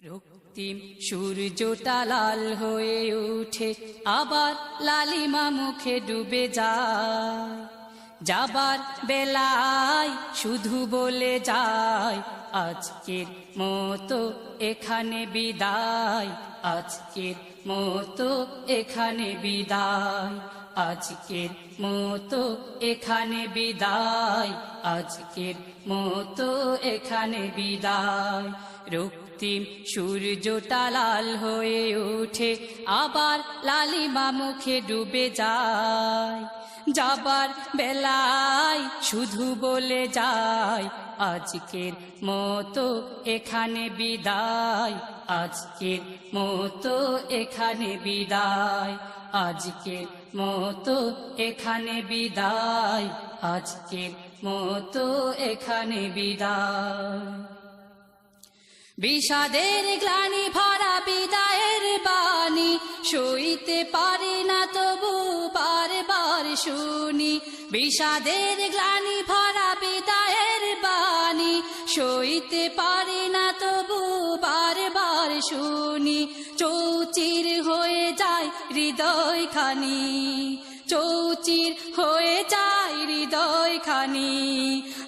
রক্তিম সূর্যটা লাল হয়ে উঠে, আবার লালিমা মুখে ডুবে যায়। যাবার বেলায় শুধু বলে যায়, আজকের মতো এখানে বিদায়, আজকের মতো এখানে বিদায়, আজকের মতো এখানে বিদায়, আজকের মতো এখানে বিদায়। রক্তিম সূর্যটা লাল হয়ে ওঠে, আবার লালিমা মুখে ডুবে যায়। যাবার বেলায় শুধু বলে যায়, আজকের মতো এখানে বিদায়, আজকের মতো এখানে বিদায়, আজকের মতো এখানে বিদায়, আজকের মতো এখানে বিদায়। বিষাদের গ্লানি ভরা বিদায়ের বাণী, সইতে পারি না তবু বারবার শুনি। বিষাদের গ্লানি ভরা বিদায়ের বাণী, সইতে পারি না তবু বারবার শুনি। চৌচির হয়ে যায় হৃদয় খানি চৌচির হয়ে যায় হৃদয় খানি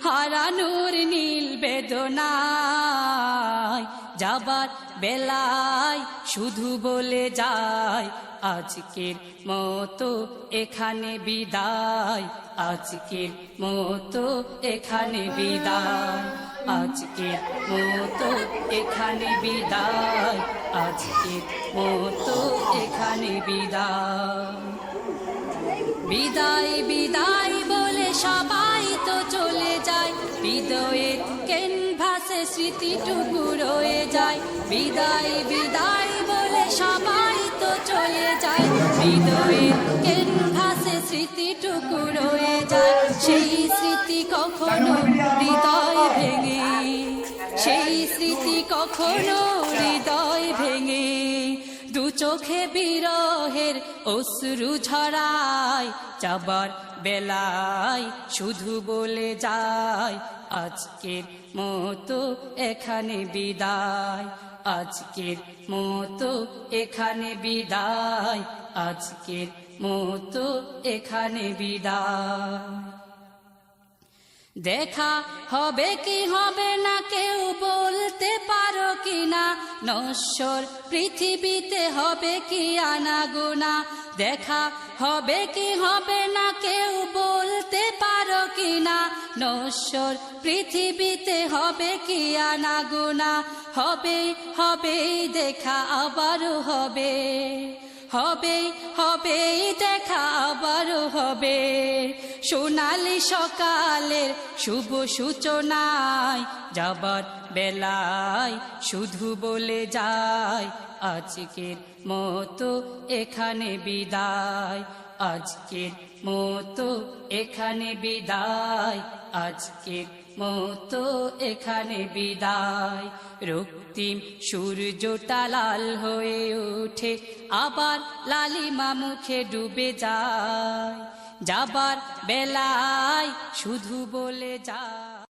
হারানুর নীল বেদনায় যাবার বেলায় শুধু বলে যায়, আজকের মতো এখানে বিদায়, আজকের মতো এখানে বিদায়, আজকের মতো এখানে বিদায়, আজকের মতো এখানে বিদায়। বিদায় বিদায় বলে সবাই তো চলে যায় হৃদয়ের ক্যানভাসে স্মৃতিটুকু রয়ে যায়। বিদায় বিদায় বলে সবাই তো চলে যায়। হৃদয়ের ক্যানভাসে স্মৃতিটুকু রয়ে যায়। সেই স্মৃতি কখনো হৃদয় ভেঙে, সেই স্মৃতি কখনো হৃদয় ভেঙে। চোখে বিরহের অশ্রু ঝরায়, যাবার বেলায় শুধু বলে যায়, আজকের মতো এখানে বিদায়, আজকের মতো এখানে বিদায়, আজকের মতো এখানে বিদায়। দেখা হবে কি হবে না, কেউ বলতে পারো কি না নশ্বর পৃথিবীতে হবে কি আনাগোনা দেখা হবে কি হবে না, কেউ বলতে পারো কি না নশ্বর পৃথিবীতে হবে কি আনাগোনা হবে হবে, দেখা আবারও হবে। হবে হবে, দেখা আবারও হবে। সোনালি সকালের শুভ সূচনায় যাবার বেলায় শুধু বলে যায়, আজকের মতো এখানে বিদায়। আজকের মতো এখানে বিদায়, আজকের মতো এখানে বিদায়। রক্তিম সূর্যটা লাল হয়ে ওঠে, আবার লালিমা মুখে ডুবে যায়। যাবার বেলায় শুধু বলে যায়